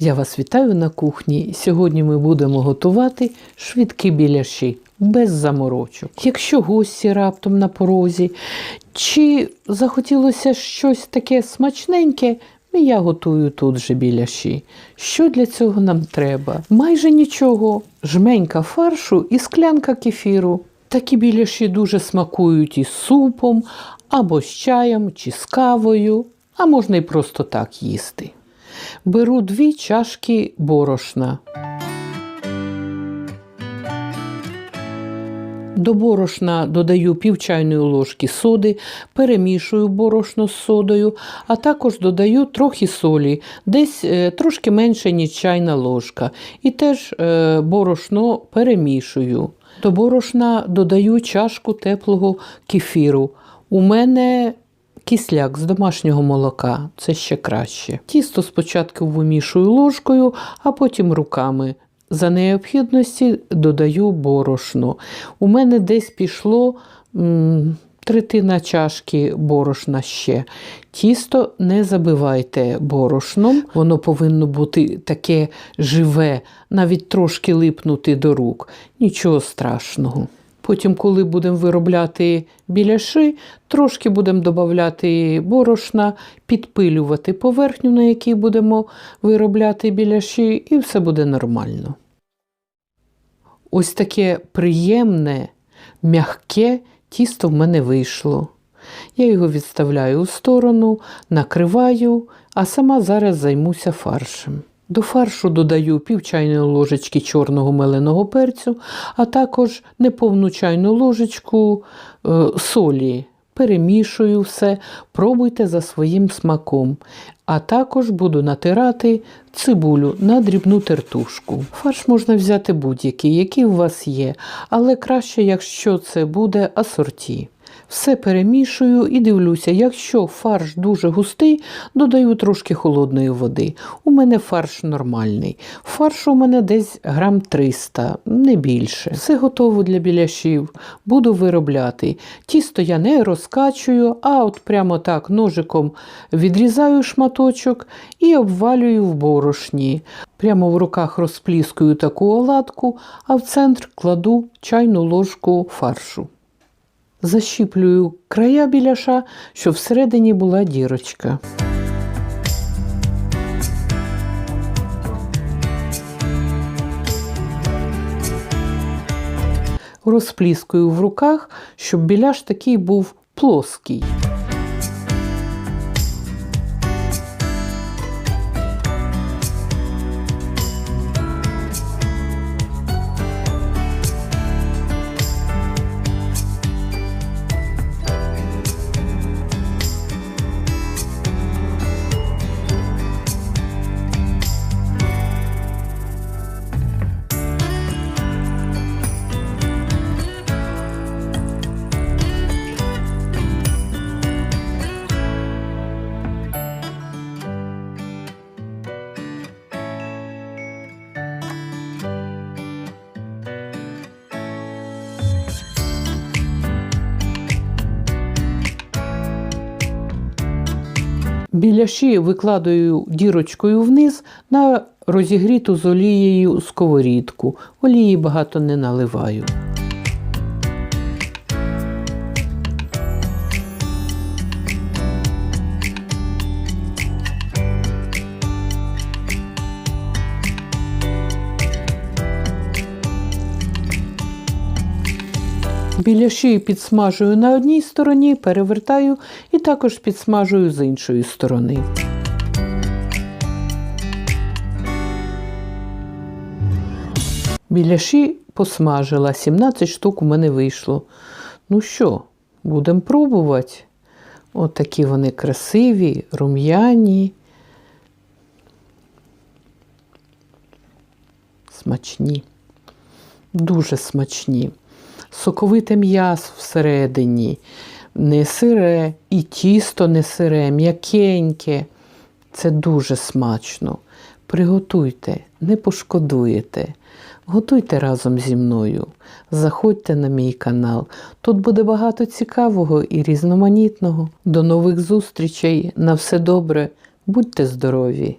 Я вас вітаю на кухні. Сьогодні ми будемо готувати швидкі біляші без заморочок. Якщо гості раптом на порозі, чи захотілося щось таке смачненьке, я готую тут же біляші. Що для цього нам треба? Майже нічого. Жменька фаршу і склянка кефіру. Такі біляші дуже смакують із супом, або з чаєм, чи з кавою, а можна і просто так їсти. Беру дві чашки борошна. До борошна додаю пів чайної ложки соди, перемішую борошно з содою, а також додаю трохи солі, десь е, трошки менше, ніж чайна ложка. І теж е, борошно перемішую. До борошна додаю чашку теплого кефіру. У мене кисляк з домашнього молока, це ще краще. Тісто спочатку вимішую ложкою, а потім руками. За необхідності додаю борошно. У мене десь пішло м, третина чашки борошна ще. Тісто не забивайте борошном, воно повинно бути таке живе, навіть трошки липнути до рук. Нічого страшного. Потім, коли будемо виробляти біляши, трошки будемо додати борошна, підпилювати поверхню, на якій будемо виробляти біляші, і все буде нормально. Ось таке приємне, м'яке тісто в мене вийшло. Я його відставляю у сторону, накриваю, а сама зараз займуся фаршем. До фаршу додаю пів чайної ложечки чорного меленого перцю, а також неповну чайну ложечку е, солі. Перемішую все, пробуйте за своїм смаком. А також буду натирати цибулю на дрібну тертушку. Фарш можна взяти будь-який, який у вас є, але краще, якщо це буде асорті. Все перемішую і дивлюся, якщо фарш дуже густий, додаю трошки холодної води. У мене фарш нормальний. Фарш у мене десь грам 300, не більше. Все готово для біляшів. Буду виробляти. Тісто я не розкачую, а от прямо так ножиком відрізаю шматочок і обвалюю в борошні. Прямо в руках розпліскую таку оладку, а в центр кладу чайну ложку фаршу. Защіплюю края біляша, щоб всередині була дірочка. Розпліскую в руках, щоб біляш такий був плоский. Біляші викладаю дірочкою вниз на розігріту з олією сковорідку. Олії багато не наливаю. Біляші підсмажую на одній стороні, перевертаю і також підсмажую з іншої сторони. Біляші посмажила, 17 штук у мене вийшло. Ну що, будемо пробувати. От такі вони красиві, рум'яні. Смачні, дуже смачні соковите м'ясо всередині, не сире, і тісто не сире, м'якеньке. Це дуже смачно. Приготуйте, не пошкодуєте. Готуйте разом зі мною. Заходьте на мій канал. Тут буде багато цікавого і різноманітного. До нових зустрічей. На все добре. Будьте здорові!